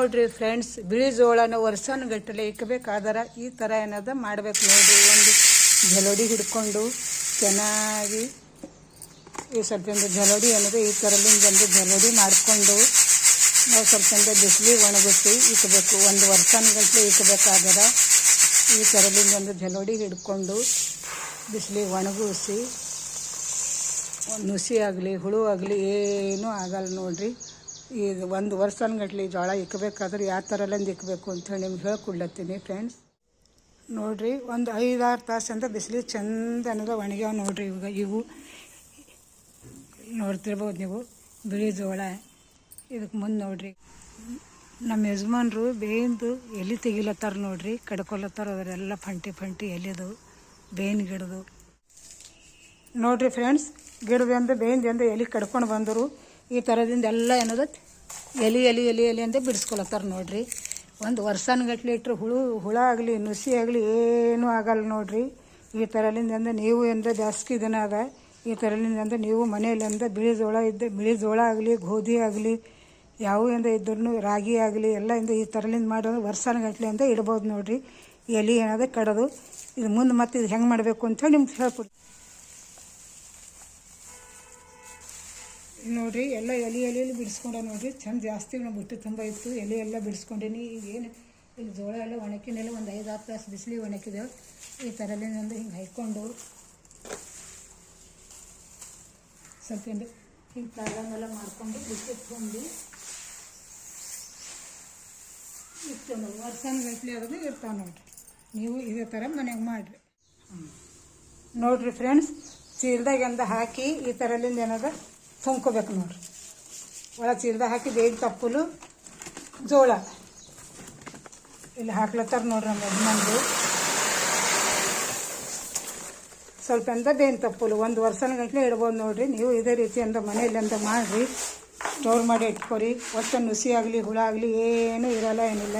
ನೋಡ್ರಿ ಫ್ರೆಂಡ್ಸ್ ಬಿಳಿ ಜೋಳನ ವರ್ಷಾನುಗಟ್ಟಲೆ ಇಕ್ಕಬೇಕಾದ್ರೆ ಈ ಥರ ಏನದ ಮಾಡ್ಬೇಕು ನೋಡ್ರಿ. ಒಂದು ಜಲೋಡಿ ಹಿಡ್ಕೊಂಡು ಚೆನ್ನಾಗಿ ಈ ಸ್ವಲ್ಪ ಜಲೋಡಿ ಅನ್ನೋದು ಈ ಥರದಿಂದ ಒಂದು ಜಲೋಡಿ ಮಾಡಿಕೊಂಡು ನಾವು ಸ್ವಲ್ಪ ಬಿಸಿಲಿಗೆ ಒಣಗಿಸಿ ಇಕ್ಕಬೇಕು ಒಂದು ವರ್ಷಾನುಗಟ್ಟಲೆ ಇಕ್ಕಬೇಕಾದ್ರೆ ಈ ಥರದಿಂದ ಒಂದು ಜಲೋಡಿ ಹಿಡ್ಕೊಂಡು ಬಿಸಿಲಿಗೆ ಒಣಗಿಸಿ ನುಸಿ ಆಗಲಿ ಹುಳು ಆಗಲಿ ಏನೂ ಆಗಲ್ಲ ನೋಡ್ರಿ. ಈಗ ಒಂದು ವರ್ಷಗಟ್ಲೆ ಜೋಳ ಇಕ್ಕಬೇಕಾದ್ರೆ ಯಾವ ಥರ ಎಲ್ಲ ಇಕ್ಕಬೇಕು ಅಂತೇಳಿ ನಿಮ್ಗೆ ಹೇಳ್ಕೊಡ್ಲತ್ತೀನಿ ಫ್ರೆಂಡ್ಸ್ ನೋಡಿರಿ, ಒಂದು ಐದಾರು ತಾಸಿಂದ ಬಿಸಿಲು ಚಂದ ಅನ್ನೋದು ಒಣಗ್ಯಾವ ನೋಡ್ರಿ ಇವಾಗ ಇವು. ನೋಡ್ತಿರ್ಬೋದು ನೀವು, ಬಿಳಿ ಜೋಳ. ಇದಕ್ಕೆ ಮುಂದೆ ನೋಡಿರಿ. ನಮ್ಮ ಯಜಮಾನ್ರು ಬೇಯಿಂದು ಎಲೆ ತೆಗಿಲತ್ತಾರ ನೋಡಿರಿ, ಕಡ್ಕೊಲತ್ತಾರ ಅದರೆಲ್ಲ ಫಂಟಿ ಫಂಟಿ ಎಲೆದು ಬೇವಿನ ಗಿಡದು. ನೋಡಿರಿ ಫ್ರೆಂಡ್ಸ್ ಗಿಡದಿಂದ ಬೇಯಿಂದ ಎಲೆ ಕಡ್ಕೊಂಡು ಬಂದರು. ಈ ಥರದಿಂದ ಎಲ್ಲ ಏನದ? ಎಲೆ ಎಲೆ ಎಲೆ ಎಲೆ ಅಂತ ಬಿಡಿಸ್ಕೊಳತ್ತಾರ ನೋಡ್ರಿ. ಒಂದು ವರ್ಷಾನುಗಟ್ಲೆ ಇಟ್ಟರೆ ಹುಳು, ಹುಳ ಆಗಲಿ, ನುಸಿ ಆಗಲಿ ಏನೂ ಆಗಲ್ಲ ನೋಡ್ರಿ. ಈ ಥರಲಿಂದ ನೀವು ಎಂದ ಜಾಸ್ತಿ ದಿನ ಅದ? ಈ ಥರಲಿಂದ ನೀವು ಮನೆಯಲ್ಲಿಂದ ಬಿಳಿ ಜೋಳ ಇದ್ದ, ಬಿಳಿ ಜೋಳ ಆಗಲಿ, ಗೋಧಿ ಆಗಲಿ, ಯಾವ ಎಂದ ಇದ್ರೂ ರಾಗಿ ಆಗಲಿ, ಎಲ್ಲ ಇಂದ ಈ ಥರಲಿಂದ ಮಾಡೋದು ವರ್ಷಾನುಗಟ್ಲೆ ಅಂತ ಇಡ್ಬೋದು ನೋಡ್ರಿ. ಎಲೆ ಏನದ ಕಡದು. ಇದು ಮುಂದೆ ಮತ್ತೆ ಇದು ಹೆಂಗೆ ಮಾಡಬೇಕು ಅಂತೇಳಿ ನಿಮ್ಗೆ ಹೇಳ್ಕೊಡ್ತೀನಿ. ನೋಡ್ರಿ, ಎಲ್ಲ ಎಲೆ ಎಲೆಯಲ್ಲಿ ಬಿಡಿಸ್ಕೊಂಡ ನೋಡಿರಿ. ಚಂದ ಜಾಸ್ತಿ ಬುಟ್ಟಿ ತುಂಬ ಇತ್ತು. ಎಲೆ ಎಲ್ಲ ಬಿಡಿಸ್ಕೊಂಡೀನಿ. ಈಗ ಏನು, ಇಲ್ಲಿ ಜೋಳ ಎಲ್ಲ ಒಣಕಿನೆಲ್ಲ ಒಂದು ಐದು ಆರು ತಾಸು ಬಿಸಿಲಿ ಒಣಕಿದೆವು ಈ ಥರಲ್ಲಿಂದ ಹಿಂಗೆ ಹಾಯ್ಕೊಂಡು ಸ್ವಲ್ಪ ಹಿಂಗೆ ಹಿಂಗೆ ಪ್ರಾರಂಭ ಮಾಡ್ಕೊಂಡು ಬಿಸಿ ತುಂಬಿ ಇಟ್ಟು ವರ್ಷಾನುಗಟ್ಲೆ ಅದನ್ನು ಇರ್ತಾವೆ ನೋಡಿರಿ. ನೀವು ಇದೇ ಥರ ಮನೆಗೆ ಮಾಡಿರಿ. ನೋಡಿರಿ ಫ್ರೆಂಡ್ಸ್ ಚೀಲದಾಗೆಂದ ಹಾಕಿ ಈ ಥರಲಿಂದ ಏನದ ತುಂಬ್ಕೋಬೇಕು ನೋಡ್ರಿ. ಒಳ ಚೀಲದಾಗ ಹಾಕಿ ಬೇಗ ತಪ್ಪಲು ಜೋಳ. ಇಲ್ಲಿ ಹಾಕ್ಲತ್ತಾರ ನೋಡ್ರಿ ನಮ್ಮ ಯಜಮಾನ್ರು. ಸ್ವಲ್ಪ ಎಂದ ಬೇನ್ ತಪ್ಪಲು, ಒಂದು ವರ್ಷನ ಗಂಟಲೆ ಇಡ್ಬೋದು ನೋಡ್ರಿ. ನೀವು ಇದೇ ರೀತಿ ರೀತಿಯಿಂದ ಮನೆಯಲ್ಲಿಂದ ಮಾಡಿರಿ. ಸ್ಟೋರ್ ಮಾಡಿ ಇಟ್ಕೊರಿ. ಒಟ್ಟು ನುಸಿ ಆಗಲಿ, ಹುಳ ಆಗಲಿ, ಏನೂ ಇರೋಲ್ಲ ಏನಿಲ್ಲ.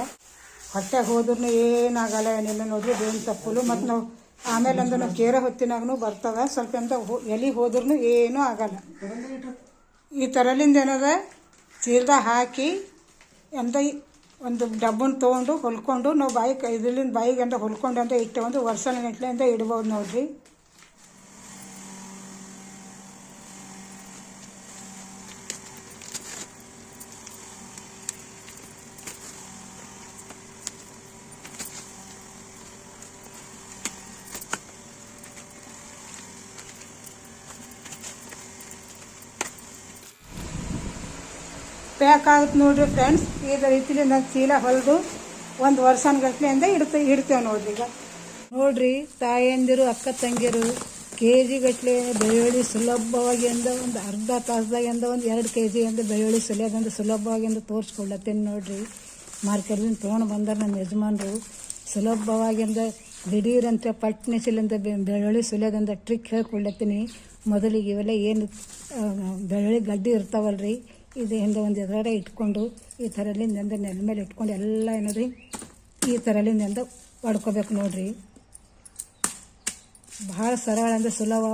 ಹೊಟ್ಟೆಗೆ ಹೋದ್ರೂ ಏನಾಗಲ್ಲ ಏನಿಲ್ಲ ನೋಡ್ರಿ ಬೇವಿನ ತಪ್ಪಲು. ಮತ್ತು ನಾವು ಆಮೇಲೆ ಅಂದ್ರೆ ಕೇರ ಹೊತ್ತಿನಾಗೂ ಬರ್ತವೆ. ಸ್ವಲ್ಪ ಹೋ- ಎಲೆ ಹೋದ್ರೂ ಏನೂ ಆಗಲ್ಲ. ಈ ಥರಲಿಂದ ಏನದ? ಚೀಲದ ಹಾಕಿ ಎಂತ ಒಂದು ಡಬ್ಬನ್ ತೊಗೊಂಡು ಹೊಲ್ಕೊಂಡು, ನಾವು ಬಾಯಿ ಇದರಿಂದ ಬಾಯಿಗೆ ಅಂತ ಹೊಲ್ಕೊಂಡು ಅಂತ ಇಟ್ಟು ಒಂದು ವರ್ಷ ಗಂಟ್ಲೆ ಅಂತ ಇಡ್ಬೋದು ನೋಡ್ರಿ. ಪ್ಯಾಕ್ ಆಗುತ್ತೆ ನೋಡ್ರಿ ಫ್ರೆಂಡ್ಸ್ ಇದೇ ರೀತಿಲಿ ನಾವು ಚೀಲ ಹೊಲಿದು ಒಂದು ವರ್ಷನ್ಗಟ್ಲೆಯಿಂದ ಇಡ್ತ, ಇಡ್ತೇವೆ ನೋಡ್ರಿ ಈಗ. ನೋಡ್ರಿ ತಾಯಂದಿರು, ಅಕ್ಕ ತಂಗಿಯರು ಕೆ ಜಿ ಗಟ್ಟಲೆ ಬೆಳ್ಳುಳ್ಳಿ ಸುಲಭವಾಗಿ ಅಂದ ಒಂದು ಅರ್ಧ ತಾಸ್ದಾಗಿಂದ ಒಂದು ಎರಡು ಕೆ ಜಿ ಅಂದ ಬೆಳ್ಳುಳ್ಳಿ ಸುಲಿಯೋದಂದ ಸುಲಭವಾಗಿ ಅಂದ ತೋರಿಸ್ಕೊಳ್ಳತ್ತೇನೆ ನೋಡ್ರಿ. ಮಾರ್ಕೆಟ್ಲಿಂದ ತೊಗೊಂಡು ಬಂದಾರ ನಮ್ಮ ಯಜಮಾನರು. ಸುಲಭವಾಗಿ ಅಂದ ದಿಢೀರಂತ ಪಟ್ನಿಸಿಲಿಂದ ಬೆಳ್ಳುಳ್ಳಿ ಸುಲಿಯೋದಂದ ಟ್ರಿಕ್ ಹೇಳ್ಕೊಳ್ಳತ್ತೀನಿ ಮೊದಲಿಗೆ ಇವೆಲ್ಲ ಏನು ಬೆಳ್ಳುಳ್ಳಿ ಗಡ್ಡಿ ಇರ್ತಾವಲ್ರಿ. ಇದು ಹಿಂದೆ ಒಂದು ಎದುರಡೆ ಇಟ್ಕೊಂಡು ಈ ಥರಲಿಂದ ನೆಲ ಮೇಲೆ ಇಟ್ಕೊಂಡು ಎಲ್ಲ ಏನದು ಈ ಥರಲಿಂದ ಹೊಡ್ಕೋಬೇಕು ನೋಡ್ರಿ. ಭಾಳ ಸರಳ ಅಂದರೆ ಸುಲಭ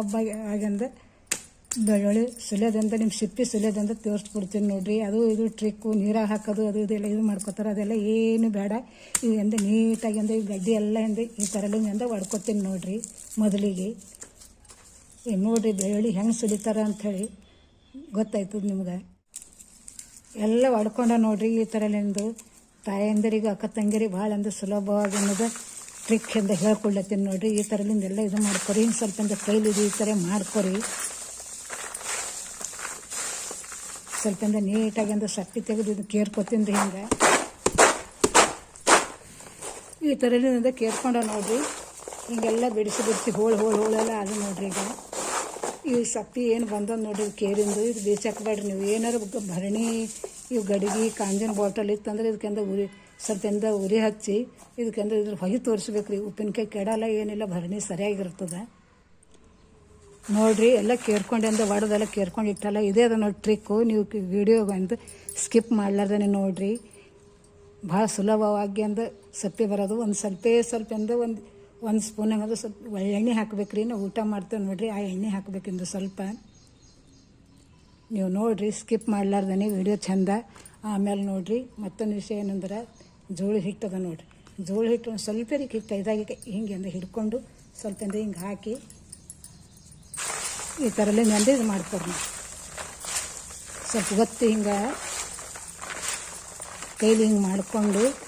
ಆಗ್ಯಂದ ಬೆಳ್ಳುಳ್ಳಿ ಸುಲಿಯೋದಂತ ನಿಮ್ಮ ಸಿಪ್ಪಿ ಸುಲಿಯೋದಂತ ತೋರಿಸ್ಬಿಡ್ತೀನಿ ನೋಡಿರಿ. ಅದು ಇದು ಟ್ರಿಕ್ಕು ನೀರಾಗ ಹಾಕೋದು, ಅದು ಇದೆಲ್ಲ ಇದು ಮಾಡ್ಕೋತಾರೆ. ಅದೆಲ್ಲ ಏನು ಬೇಡ. ಇದು ಎಂದ ನೀಟಾಗಿ ಅಂದ್ರೆ ಈ ಗಡ್ಡಿ ಎಲ್ಲ ಎಂದ ಈ ಥರಲಿಂದ ಹೊಡ್ಕೊತೀನಿ ನೋಡಿರಿ ಮೊದಲಿಗೆ. ಈಗ ನೋಡ್ರಿ ಬೆಳ್ಳುಳ್ಳಿ ಹೆಂಗೆ ಸುಲಿತಾರೆ ಅಂಥೇಳಿ ಗೊತ್ತಾಯ್ತದ ನಿಮ್ಗೆ. ಎಲ್ಲ ಹೊಡ್ಕೊಂಡ ನೋಡ್ರಿ ಈ ಥರಲಿಂದು ತಾಯಂದಿರಿಗೆ, ಅಕ್ಕ ತಂಗಿರಿ ಭಾಳ ಅಂದ್ರೆ ಸುಲಭವಾಗಿ ಅನ್ನೋದು ಟ್ರಿಕ್ ಎಂದು ಹೇಳ್ಕೊಡ್ಲತ್ತೀನಿ ನೋಡ್ರಿ. ಈ ಥರಲಿಂದ ಎಲ್ಲ ಇದು ಮಾಡ್ಕೊರಿ. ಇನ್ನು ಸ್ವಲ್ಪ ಅಂದ್ರೆ ಕೈಲಿ ಈ ಥರ ಮಾಡ್ಕೊರಿ. ಸ್ವಲ್ಪ ಅಂದ್ರೆ ನೀಟಾಗಿ ಅಂದ್ರೆ ಸಟ್ಟಿ ತೆಗೆದು ಇದು ಕೇರ್ಕೊತೀನಿ ರೀ ಹಿಂಗೆ. ಈ ಥರಲಿಂದ ಕೇರ್ಕೊಂಡ ನೋಡ್ರಿ. ಹಿಂಗೆಲ್ಲ ಬಿಡಿಸಿ ಬಿಡಿಸಿ ಹೋಳು ಹೋಳು ಹೋಳೆಲ್ಲ ಅದು ನೋಡ್ರಿ ಈಗ. ಈ ಸಪ್ಪಿ ಏನು ಬಂದದ ನೋಡಿರಿ ಕೇರಿಂದು, ಇದು ಬೇಸಾಕ್ಬೇಡ್ರಿ ನೀವು. ಏನಾರು ಭರಣಿ, ಇವು ಗಡಿಗೆ, ಕಾಂಜಿನ ಬಾಟಲ್ ಇತ್ತಂದ್ರೆ ಇದಕ್ಕೆಂದ ಉರಿ ಸ್ವಲ್ಪಂದ ಉರಿ ಹಚ್ಚಿ, ಇದಕ್ಕೆಂದ ಇದ್ರ ಹೊಗೆ ತೋರಿಸ್ಬೇಕ್ರಿ. ಉಪ್ಪಿನಕಾಯಿ ಕೆಡಲ್ಲ, ಏನಿಲ್ಲ, ಭರಣಿ ಸರಿಯಾಗಿರ್ತದೆ. ನೋಡಿರಿ, ಎಲ್ಲ ಕೇರ್ಕೊಂಡೆಂದ ಒಡೆದೆಲ್ಲ ಕೇರ್ಕೊಂಡು ಇಟ್ಟಲ್ಲ. ಇದೇ ಅದ ನೋಡಿ ಟ್ರಿಕ್ಕು ನೀವು ವಿಡಿಯೋ ಬಂದು ಸ್ಕಿಪ್ ಮಾಡ್ಲಾರ್ದೇ ನೋಡಿರಿ. ಭಾಳ ಸುಲಭವಾಗಿ ಅಂದ ಸಪ್ಪೆ ಬರೋದು. ಒಂದು ಸ್ವಲ್ಪ ಸ್ವಲ್ಪ ಎಂದ ಒಂದು ಒಂದು ಸ್ಪೂನ್ ಅದು ಸ್ವಲ್ಪ ಎಣ್ಣೆ ಹಾಕಬೇಕ್ರಿ, ನಾವು ಊಟ ಮಾಡ್ತೇವೆ ನೋಡಿರಿ, ಆ ಎಣ್ಣೆ ಹಾಕಬೇಕಿಂದು ಸ್ವಲ್ಪ. ನೀವು ನೋಡಿರಿ ಸ್ಕಿಪ್ ಮಾಡ್ಲಾರ್ದೇ ವಿಡಿಯೋ ಚೆಂದ. ಆಮೇಲೆ ನೋಡಿರಿ, ಮತ್ತೊಂದು ವಿಷಯ ಏನಂದ್ರೆ, ಜೋಳ ಹಿಟ್ಟದ ನೋಡಿರಿ. ಜೋಳ ಹಿಟ್ಟು ಒಂದು ಸ್ವಲ್ಪ ಹಿಟ್ಟು ಇದಾಗಿ ಹಿಂಗೆ ಅಂದ್ರೆ ಹಿಡ್ಕೊಂಡು ಸ್ವಲ್ಪ ಅಂದ್ರೆ ಹಿಂಗೆ ಹಾಕಿ ಈ ಥರಲ್ಲೇ ನೆಂದು ಇದು ನಾವು. ಸ್ವಲ್ಪ ಒತ್ತಿ ಹಿಂಗೆ ಕೈಲಿ ಹಿಂಗೆ ಮಾಡಿಕೊಂಡು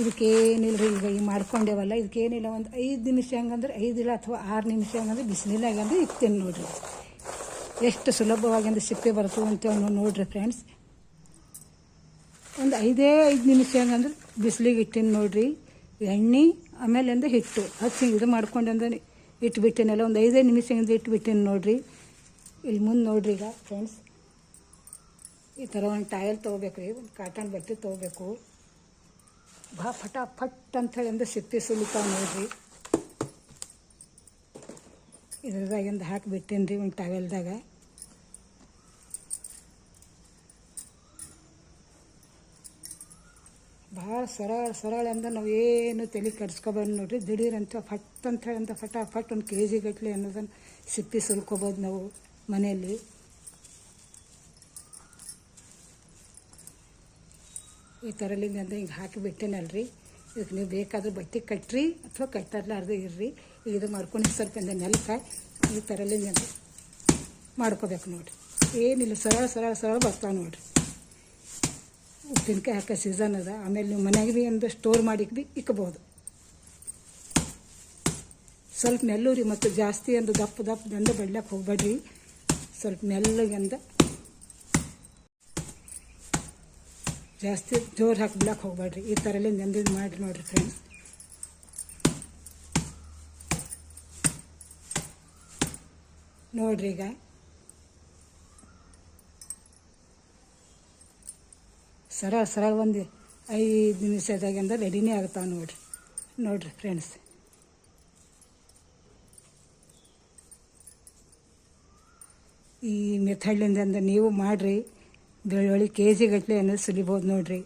ಇದಕ್ಕೇನಿಲ್ಲ ರೀ ಈಗ ಈಗ ಮಾಡ್ಕೊಂಡೇವಲ್ಲ, ಇದಕ್ಕೇನಿಲ್ಲ ಒಂದು ಐದು ನಿಮಿಷ ಹಂಗಂದ್ರೆ ಐದಿಲ್ಲ ಅಥವಾ ಆರು ನಿಮಿಷ ಹಂಗಂದ್ರೆ ಬಿಸಿಲಿನಾಗ ಅಂದ್ರೆ ಇಕ್ತೇನೆ ನೋಡ್ರಿ. ಎಷ್ಟು ಸುಲಭವಾಗಿ ಅಂದ್ರೆ ಸಿಪ್ಪೆ ಬರ್ತದೆ ಅಂತೇಳಿ ನೋಡಿರಿ ಫ್ರೆಂಡ್ಸ್ ಒಂದು ಐದೇ ಐದು ನಿಮಿಷ ಹಂಗಂದ್ರೆ ಬಿಸಿಲಿಗೆ ಇಟ್ಟೀನಿ ನೋಡಿರಿ. ಎಣ್ಣೆ, ಆಮೇಲೆ ಅಂದ್ರೆ ಹಿಟ್ಟು ಹಚ್ಚಿ ಇದು ಮಾಡ್ಕೊಂಡು ಅಂದ್ರೆ ಇಟ್ಬಿಟ್ಟಿನಲ್ಲ ಒಂದು ಐದೇ ನಿಮಿಷ ಹಿಂದೆ ಇಟ್ಬಿಟ್ಟಿನಿ ನೋಡಿರಿ. ಇಲ್ಲಿ ಮುಂದೆ ನೋಡ್ರಿ ಈಗ ಫ್ರೆಂಡ್ಸ್ ಈ ಥರ ಒಂದು ಟಾಯಲ್ ತೊಗೋಬೇಕು ರೀ ಒಂದು ಕಾಟನ್ ಬಟ್ಟೆ ತೊಗೋಬೇಕು. ಬಾ ಫಟ ಫಟ್ ಅಂಥೇಳಿ ಅಂದ್ರೆ ಸಿಪ್ಪೆ ಸುಲಿತಾವ ನೋಡ್ರಿ. ಇದ್ರದಾಗಿಂದ ಹಾಕಿಬಿಟ್ಟೇನಿ ರೀ ಒಂದು ಟವೆಲ್ದಾಗ ಭಾಳ ಸರಳ ಸರಳ ಅಂದ್ರೆ ನಾವು ಏನು ತಲೆ ಕೆಡ್ಸ್ಕೊಬಾರ್ದು ನೋಡ್ರಿ. ದಿಢೀರ್ ಅಂತ ಫಟ್ ಅಂತ ಹೇಳಿ ಅಂತ ಫಟ ಫಟ್ ಒಂದು ಕೆ ಜಿ ಗಟ್ಟಲೆ ಅನ್ನೋದನ್ನು ಸಿಪ್ಪಿ ಸುಲ್ಕೋಬೋದು ನಾವು ಮನೆಯಲ್ಲಿ. ಈ ಥರಲಿಂದ ಅಂದರೆ ಹಿಂಗೆ ಹಾಕಿಬಿಟ್ಟೇನಲ್ರಿ? ಇದಕ್ಕೆ ನೀವು ಬೇಕಾದರೂ ಬಟ್ಟೆ ಕಟ್ಟಿರಿ ಅಥವಾ ಕಟ್ಟರ್ಲಾರ್ದು ಇರ್ರಿ. ಇದು ಮಾಡ್ಕೊಂಡು ಸ್ವಲ್ಪ ನೆಲಕ ಈ ಥರಲಿಂದ ಮಾಡ್ಕೋಬೇಕು ನೋಡ್ರಿ. ಏನಿಲ್ಲ, ಸರಳ ಸರಳ ಸರಳ ಬರ್ತಾವೆ ನೋಡ್ರಿ. ಉಪ್ಪಿನಕಾಯಿ ಹಾಕೋ ಸೀಸನ್ ಅದ. ಆಮೇಲೆ ನೀವು ಮನೆಗೆ ಭೀ ಒಂದು ಸ್ಟೋರ್ ಮಾಡಿಕ್ಕೆ ಭೀ ಇಕ್ಬೋದು. ಸ್ವಲ್ಪ ನೆಲ್ಲೂರಿ ಮತ್ತು ಜಾಸ್ತಿ ಅಂದು ದಪ್ಪ ದಪ್ಪ ದಪ್ಪದಿಂದ ಬಡ್ಲಕ್ಕೆ ಹೋಗ್ಬೇಡ್ರಿ. ಸ್ವಲ್ಪ ಮೆಲ್ಲಗೆಂದ ಜಾಸ್ತಿ ಜೋರು ಹಾಕಿ ಬಿಡಕ್ಕೆ ಹೋಗ್ಬೇಡ್ರಿ. ಈ ಥರಲ್ಲೇ ನೆಂದಿದ್ದು ಮಾಡಿರಿ ನೋಡಿರಿ ಫ್ರೆಂಡ್ಸ್ ನೋಡ್ರಿ ಈಗ. ಸರಳ ಸರಳ ಒಂದು ಐದು ನಿಮಿಷದಾಗಿಂದ ರೆಡಿನೇ ಆಗ್ತಾವೆ ನೋಡ್ರಿ. ನೋಡ್ರಿ ಫ್ರೆಂಡ್ಸ್ ಈ ಮೆಥಡ್ಲಿಂದ ನೀವು ಮಾಡಿರಿ. ಬೆಳ್ಳುಳ್ಳಿ ಕೆ ಜಿ ಗಟ್ಟಲೆ ಅನ್ನೋದು ಸುಲಿಬೋದು ನೋಡ್ರಿ.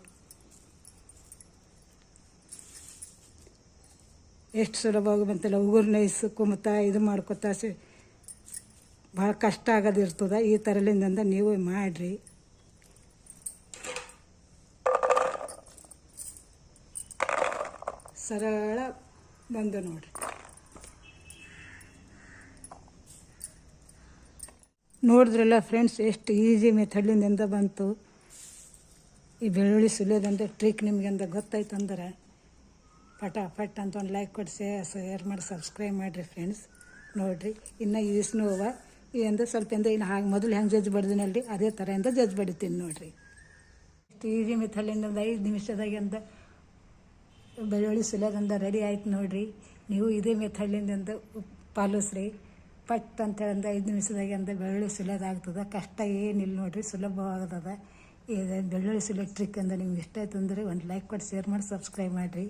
ಎಷ್ಟು ಸುಲಭವಾಗಿ ಬಂತಲ್ಲ ಉಗುರು ನೈಸು ಮತ್ತು ಇದು ಮಾಡ್ಕೊತಾ ಸಿ ಭಾಳ ಕಷ್ಟ ಆಗೋದಿರ್ತದ ಈ ಥರಲಿಂದ ನೀವು ಮಾಡಿರಿ. ಸರಳ ಬಂದು ನೋಡ್ರಿ. ನೋಡಿದ್ರಲ್ಲ ಫ್ರೆಂಡ್ಸ್ ಎಷ್ಟು ಈಸಿ ಮೆಥಡ್ಲಿಂದ ಬಂತು. ಈ ಬೆಳ್ಳುಳ್ಳಿ ಸುಲಿಯೋದಂದ್ರೆ ಟ್ರಿಕ್ ನಿಮಗೆ ಅಂತ ಗೊತ್ತಾಯ್ತು ಅಂದ್ರೆ ಪಟ ಪಟ್ ಅಂತ ಒಂದು ಲೈಕ್ ಕೊಟ್ಟು ಶೇರ್ ಮಾಡಿ ಸಬ್ಸ್ಕ್ರೈಬ್ ಮಾಡಿರಿ ಫ್ರೆಂಡ್ಸ್ ನೋಡಿರಿ, ಇನ್ನು ಈ ಅಂದ್ರೆ ಸ್ವಲ್ಪ ಎಂದ ಇನ್ನು ಹಾಗೆ ಮೊದಲು ಹೆಂಗೆ ಜಜ್ಜಿ ಬಡ್ದಿನಲ್ರಿ ಅದೇ ಥರ ಇಂದ ಜಜ್ಜಿ ಬಡಿತೀನಿ ನೋಡಿರಿ. ಇಷ್ಟು ಈಸಿ ಮೆಥಡ್ಲಿಂದ ಒಂದು ಐದು ನಿಮಿಷದಾಗಿಂದ ಬೆಳ್ಳುಳ್ಳಿ ಸುಲಿಯೋದಂದ ರೆಡಿ ಆಯ್ತು ನೋಡಿರಿ. ನೀವು ಇದೇ ಮೆಥಡ್ಲಿಂದ ಪಾಲಿಸ್ರಿ. ಪಟ್ ಅಂತೇಳಿ ಒಂದು ಐದು ನಿಮಿಷದಾಗೆ ಅಂದ ಬೆಳ್ಳುಳ್ಳಿ ಸುಲಿಯೋದಾಗ್ತದೆ. ಕಷ್ಟ ಏನಿಲ್ಲ ನೋಡಿರಿ, ಸುಲಭವಾಗ್ತದೆ. ಇದು ಬೆಳ್ಳುಳ್ಳಿ ಸುಲಿಯೋ ಟ್ರಿಕ್ ಅಂದ್ರೆ ನಿಮ್ಗೆ ಇಷ್ಟ ಆಯ್ತು ಅಂದರೆ ಒಂದು ಲೈಕ್ ಕೊಟ್ಟು ಶೇರ್ ಮಾಡಿ ಸಬ್ಸ್ಕ್ರೈಬ್ ಮಾಡಿರಿ.